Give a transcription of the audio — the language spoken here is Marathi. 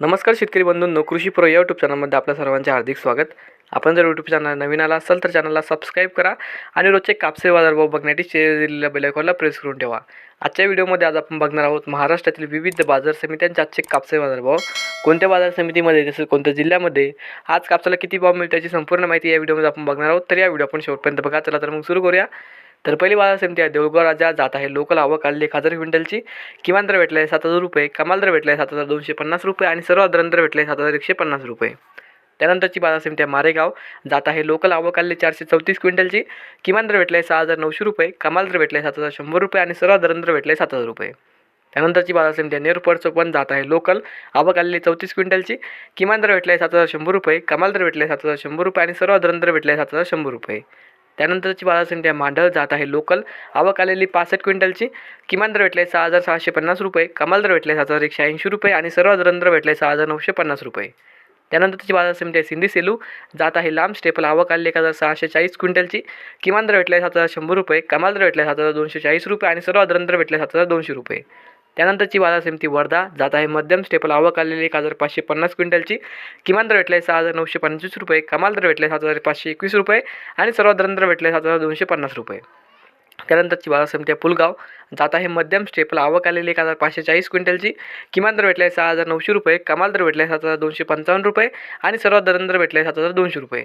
नमस्कार शेतकरी बंधूंनो कृषी प्रो या यूट्यूब चॅनलमध्ये आपल्या सर्वांचे हार्दिक स्वागत. आपण जर यूट्यूब चॅनल नवीन आला असाल तर चॅनलला सबस्क्राईब करा आणि रोजचे कापसे बाजारभाव बघण्यासाठी शेअर दिलेल्या बेलायकॉनला प्रेस करून ठेवा. आजच्या व्हिडिओमध्ये आज आपण बघणार आहोत महाराष्ट्रातील विविध बाजार समित्यांचे आजचे कापसे बाजारभाव कोणत्या बाजार समितीमध्ये जसं कोणत्या जिल्ह्यामध्ये आज कापसाला किती भाव मिळते याची संपूर्ण माहिती या व्हिडिओमध्ये आपण बघणार आहोत. तर या व्हिडिओ आपण शेवटपर्यंत बघा. चला तर मग सुरू करूया. तर पहिली बाजार समिती आहे देऊळगाव राजा जात आहे लोकल आवक आलेली एक हजार क्विंटलची. किमान दर भेटला आहे सात हजार रुपये कमाल दर भेटला आहे सात हजार दोनशे पन्नास रुपये आणि सर्वात दर भेटला आहे सात हजार एकशे पन्नास रुपये. त्यानंतरची बाजार समिती आहे मारेगाव जात आहे लोकल आवक आलेली चारशे चौतीस क्विंटलची. किमान दर भेटला आहे सहा हजार नऊशे रुपये कमाल दर भेटला आहे सात हजार शंभर रुपये आणि सर्वात दर भेटला आहे सात हजार रुपये. त्यानंतरची बाजार समिती आहे नेरपड पण जात आहे लोकल आवक आलेली चौतीस क्विंटलची. किमान दर भेटला आहे सात हजार शंभर रुपये कमाल दर भेटला आहे सात हजार शंभर रुपये आणि सर्वात दर भेटला आहे सात हजार शंभर रुपये. त्यानंतरची बाजार समिती आहे मांडळ जात आहे लोकल. आवक आलेली पासष्ट क्विंटलची. किमान दर भेटले सहा हजार सहाशे पन्नास रुपये. कमाल दर भेटले सात हजार एकशे ऐंशी रुपये आणि सर्व दर भेटले सहा हजार नऊशे पन्नास रुपये. त्यानंतरची बाजार समिती आहे सिंधी सेलू. जात आहे लांब. स्टेपल आवक आलेली एक हजार सहाशे चाळीस क्विंटलची. किमान दर भेटले सात हजार शंभर रुपये. कमाल दर भेटले सात हजार दोनशे चाळीस रुपये आणि सर्व दर भेटले सात हजार दोनशे रुपये. त्यानंतरची बाजार समिती वर्धा. जात आहे मध्यम स्टेपल आवक आलेली एक हजार पाचशे पन्नास क्विंटलची. किमान दर भेटले सहा हजार नऊशे पंचवीस रुपये. कमाल दर भेटले सात हजार पाचशे एकवीस रुपये. आणि सर्वात दर भेटले सात हजार दोनशे पन्नास रुपये. त्यानंतरची बाजार समिती आहे पुलगाव. जात आहे मध्यम स्टेपल आवक आलेली एक हजार पाचशे चाळीस क्विंटलची. किमान दर भेटले सहा हजार नऊशे रुपये. कमाल दर भेटले सात हजार दोनशे पंचावन्न रुपये. आणि सर्वात दर भेटले सात हजार दोनशे रुपये.